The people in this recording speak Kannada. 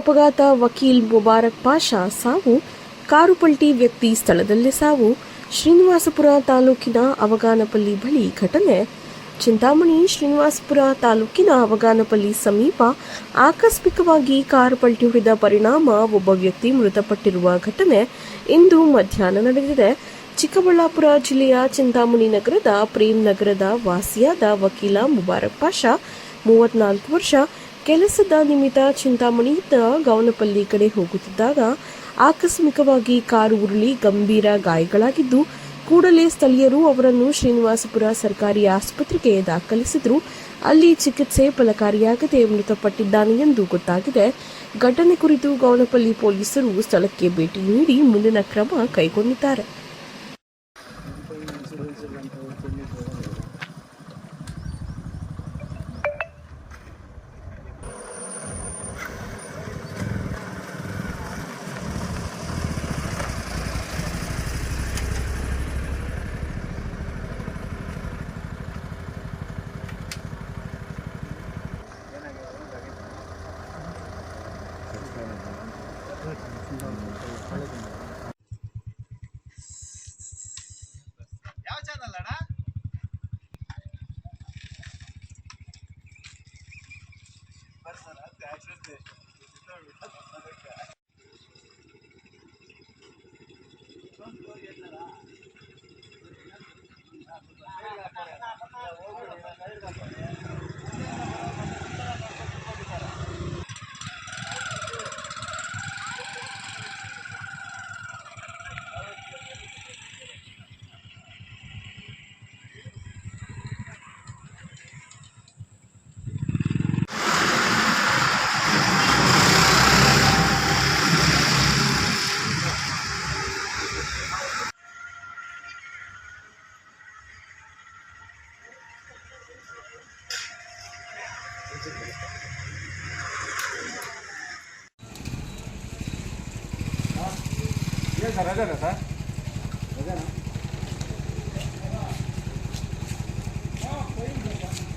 ಅಪಘಾತ ವಕೀಲ್ ಮುಬಾರಕ್ ಪಾಷಾ ಸಾವು, ಕಾರು ಪಲ್ಟಿ ವ್ಯಕ್ತಿ ಸ್ಥಳದಲ್ಲೇ ಸಾವು. ಶ್ರೀನಿವಾಸಪುರ ತಾಲೂಕಿನ ಅವಗಾನಪಲ್ಲಿ ಬಳಿ ಘಟನೆ. ಚಿಂತಾಮಣಿ ಶ್ರೀನಿವಾಸಪುರ ತಾಲೂಕಿನ ಅವಗಾನಪಲ್ಲಿ ಸಮೀಪ ಆಕಸ್ಮಿಕವಾಗಿ ಕಾರು ಪಲ್ಟಿ ಹೊಡೆದ ಪರಿಣಾಮ ಒಬ್ಬ ವ್ಯಕ್ತಿ ಮೃತಪಟ್ಟಿರುವ ಘಟನೆ ಇಂದು ಮಧ್ಯಾಹ್ನ ನಡೆದಿದೆ. ಚಿಕ್ಕಬಳ್ಳಾಪುರ ಜಿಲ್ಲೆಯ ಚಿಂತಾಮಣಿ ನಗರದ ಪ್ರೇಮ್ ನಗರದ ವಾಸಿಯಾದ ವಕೀಲ ಮುಬಾರಕ್ ಪಾಷಾ, ಮೂವತ್ನಾಲ್ಕು ವರ್ಷ ಕೆಲಸದ ನಿಮಿತ್ತ ಚಿಂತಾಮಣಿಯಿಂದ ಗೌನಪಲ್ಲಿ ಕಡೆ ಹೋಗುತ್ತಿದ್ದಾಗ ಆಕಸ್ಮಿಕವಾಗಿ ಕಾರು ಉರುಳಿ ಗಂಭೀರ ಗಾಯಗಳಾಗಿದ್ದು, ಕೂಡಲೇ ಸ್ಥಳೀಯರು ಅವರನ್ನು ಶ್ರೀನಿವಾಸಪುರ ಸರ್ಕಾರಿ ಆಸ್ಪತ್ರೆಗೆ ದಾಖಲಿಸಿದ್ರು. ಅಲ್ಲಿ ಚಿಕಿತ್ಸೆ ಫಲಕಾರಿಯಾಗದೆ ಮೃತಪಟ್ಟಿದ್ದಾನೆ ಎಂದು ಗೊತ್ತಾಗಿದೆ. ಘಟನೆ ಕುರಿತು ಗೌನಪಲ್ಲಿ ಪೊಲೀಸರು ಸ್ಥಳಕ್ಕೆ ಭೇಟಿ ನೀಡಿ ಮುಂದಿನ ಕ್ರಮ ಕೈಗೊಂಡಿದ್ದಾರೆ. ಯಾವ ಚಾನಲ್ ಅಣ್ಣ? ಏನು ये जरा जरा सर